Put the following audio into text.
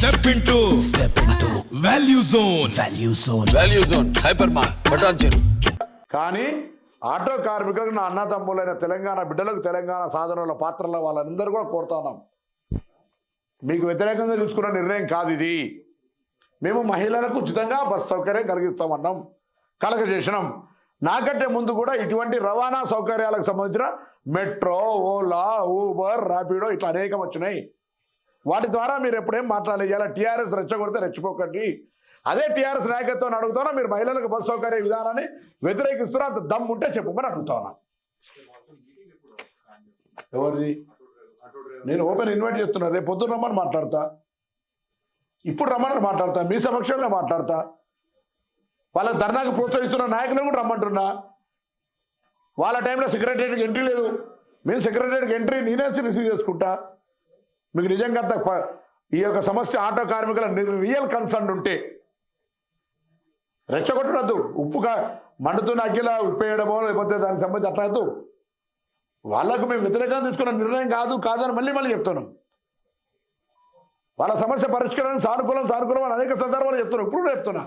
Step into step into value zone value zone value zone hyper మార్ బటాన్ చెరు కానీ ఆటో కార్మికులకు నా అన్నదమ్ములైన తెలంగాణ బిడ్డలకు తెలంగాణ సాధనల పాత్రల వాళ్ళందరూ కూడా కోరుతున్నాం మీకు వ్యతిరేకంగా తీసుకున్న నిర్ణయం కాదు ఇది. మేము మహిళలకు ఉచితంగా బస్ సౌకర్యం కలిగిస్తామన్నాం. కలగజేసినాం నాకంటే ముందు కూడా ఇటువంటి రవాణా సౌకర్యాలకు సంబంధించిన మెట్రో ఓలా ఊబర్ ర్యాపిడో ఇట్లా అనేకం వచ్చినాయి. వాటి ద్వారా మీరు ఎప్పుడేం మాట్లాడలేదు. ఇలా టీఆర్ఎస్ రెచ్చగొడితే రెచ్చిపోకండి. అదే టీఆర్ఎస్ నాయకత్వం అడుగుతున్నా మీరు మహిళలకు బస్ సౌకర్య విధానాన్ని వ్యతిరేకిస్తున్నా? అంత దమ్ ఉంటే చెప్పమని అడుగుతున్నా ఎవరిది? నేను ఓపెన్ ఇన్వైట్ చేస్తున్నా. రేపు పొద్దున్న రమ్మని మాట్లాడతా. ఇప్పుడు రమ్మని మాట్లాడతా. మీ సమక్షంలో మాట్లాడతా. వాళ్ళ ధర్నాకు ప్రోత్సహిస్తున్న నాయకులను కూడా రమ్మంటున్నా. వాళ్ళ టైంలో సెక్రటరీకి ఎంట్రీ లేదు. మేము సెక్రటరీకి ఎంట్రీ నేనే రిసీవ్ చేసుకుంటా. మీకు నిజంగా అంత ఈ యొక్క సమస్య ఆటో కార్మికుల రియల్ కన్సర్న్ ఉంటే రెచ్చగొట్టడద్దు ఉప్పుగా మండుతున్న అగ్గిలా ఉప్పేయడమో లేకపోతే దానికి సంబంధించి అట్లా వాళ్ళకు మేము వ్యతిరేకంగా తీసుకున్న నిర్ణయం కాదు కాదని మళ్ళీ మళ్ళీ చెప్తున్నాం. వాళ్ళ సమస్య పరిష్కారానికి సానుకూలం సానుకూలం అనేక సందర్భాలు చెప్తున్నాం. ఇప్పుడు చెప్తున్నాను చెప్తున్నా.